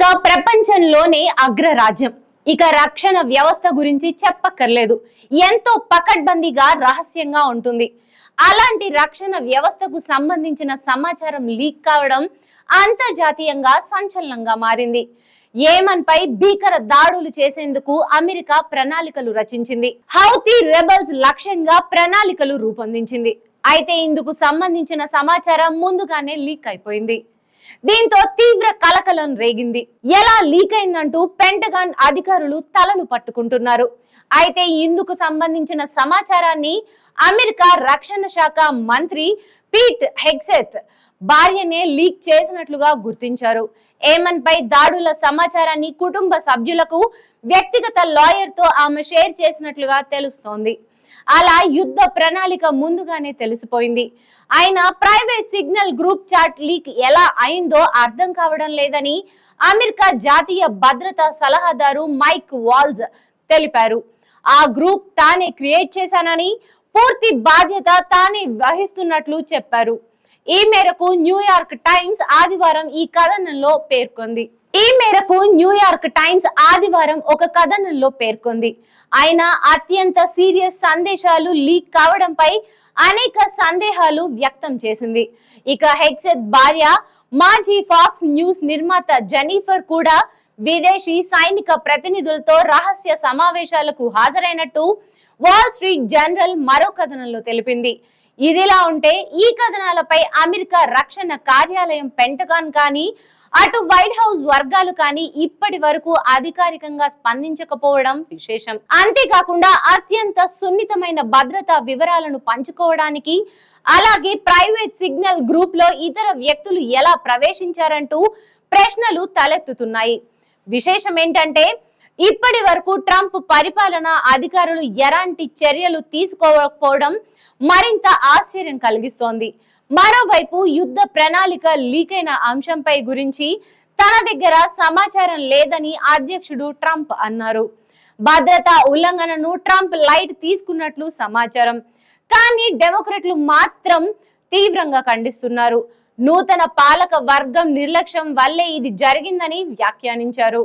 America ప్రపంచంలోనే అగ్రరాజ్యం. ఇక రక్షణ వ్యవస్థ గురించి చెప్పక్కర్లేదు. ఎంతో పకడ్బందీగా రహస్యంగా ఉంటుంది. అలాంటి రక్షణ వ్యవస్థకు సంబంధించిన సమాచారం లీక్ కావడం అంతర్జాతీయంగా సంచలనంగా మారింది. ఏమన్ పై భీకర దాడులు చేసేందుకు అమెరికా ప్రణాళికలు రచించింది. హౌతీ రెబల్స్ లక్ష్యంగా ప్రణాళికలు రూపొందించింది. అయితే ఇందుకు సంబంధించిన సమాచారం ముందుగానే లీక్ అయిపోయింది. దీంతో తీవ్ర కలకలం రేగింది. ఎలా లీక్ అయిందంటూ పెంటగాన్ అధికారులు తలలు పట్టుకుంటున్నారు. అయితే ఇందుకు సంబంధించిన సమాచారాన్ని అమెరికా రక్షణ శాఖ మంత్రి పీట్ హెగ్సెత్ భార్యనే లీక్ చేసినట్లుగా గుర్తించారు. ఏమన్ పై దాడుల సమాచారాన్ని కుటుంబ సభ్యులకు వ్యక్తిగత లాయర్తో ఆమె షేర్ చేసినట్లుగా తెలుస్తోంది. అలా యుద్ధ ప్రణాళిక ముందుగానే తెలిసిపోయింది. ఆయన private signal group chat leak ఎలా అయిందో అర్థం కావడం లేదని అమెరికా జాతీయ భద్రతా సలహాదారు మైక్ వాల్జ్ తెలిపారు. ఆ గ్రూప్ తానే క్రియేట్ చేశానని పూర్తి బాధ్యత తానే వహిస్తున్నట్లు చెప్పారు. ఈ మేరకు న్యూయార్క్ టైమ్స్ ఆదివారం ఈ కథనంలో పేర్కొంది. ఈ మేరకు న్యూయార్క్ టైమ్స్ ఆదివారం ఒక కథనంలో పేర్కొంది. ఆయన అత్యంత సీరియస్ సందేశాలు లీక్ కావడంపై అనేక సందేహాలు వ్యక్తం చేసింది. ఇక హెక్సెత్ భార్య మాజీ ఫాక్స్ న్యూస్ నిర్మాత జెనిఫర్ కూడా విదేశీ సైనిక ప్రతినిధులతో రహస్య సమావేశాలకు హాజరైనట్టు వాల్ స్ట్రీట్ జనరల్ మరో కథనంలో తెలిపింది. ఇదిలా ఉంటే ఈ కథనాలపై అమెరికా రక్షణ కార్యాలయం పెంటగాన్ కానీ అటు వైట్ హౌస్ వర్గాలు కానీ ఇప్పటి వరకు అధికారికంగా స్పందించకపోవడం విశేషం. అంతేకాకుండా అత్యంత సున్నితమైన భద్రతా వివరాలను పంచుకోవడానికి అలాగే ప్రైవేట్ సిగ్నల్ గ్రూప్లో ఇతర వ్యక్తులు ఎలా ప్రవేశించారంటూ ప్రశ్నలు తలెత్తుతున్నాయి. విశేషం ఏంటంటే ఇప్పటి వరకు ట్రంప్ పరిపాలన అధికారులు ఎలాంటి చర్యలు తీసుకోకపోవడం మరింత ఆశ్చర్యం కలిగిస్తోంది. మరోవైపు యుద్ధ ప్రణాళిక లీక్ అయిన అంశంపై గురించి తన దగ్గర సమాచారం లేదని అధ్యక్షుడు ట్రంప్ అన్నారు. భద్రతా ఉల్లంఘనను ట్రంప్ లైట్ తీసుకున్నట్లు సమాచారం. కానీ డెమోక్రట్లు మాత్రం తీవ్రంగా ఖండిస్తున్నారు. నూతన పాలక వర్గం నిర్లక్ష్యం వల్లే ఇది జరిగిందని వ్యాఖ్యానించారు.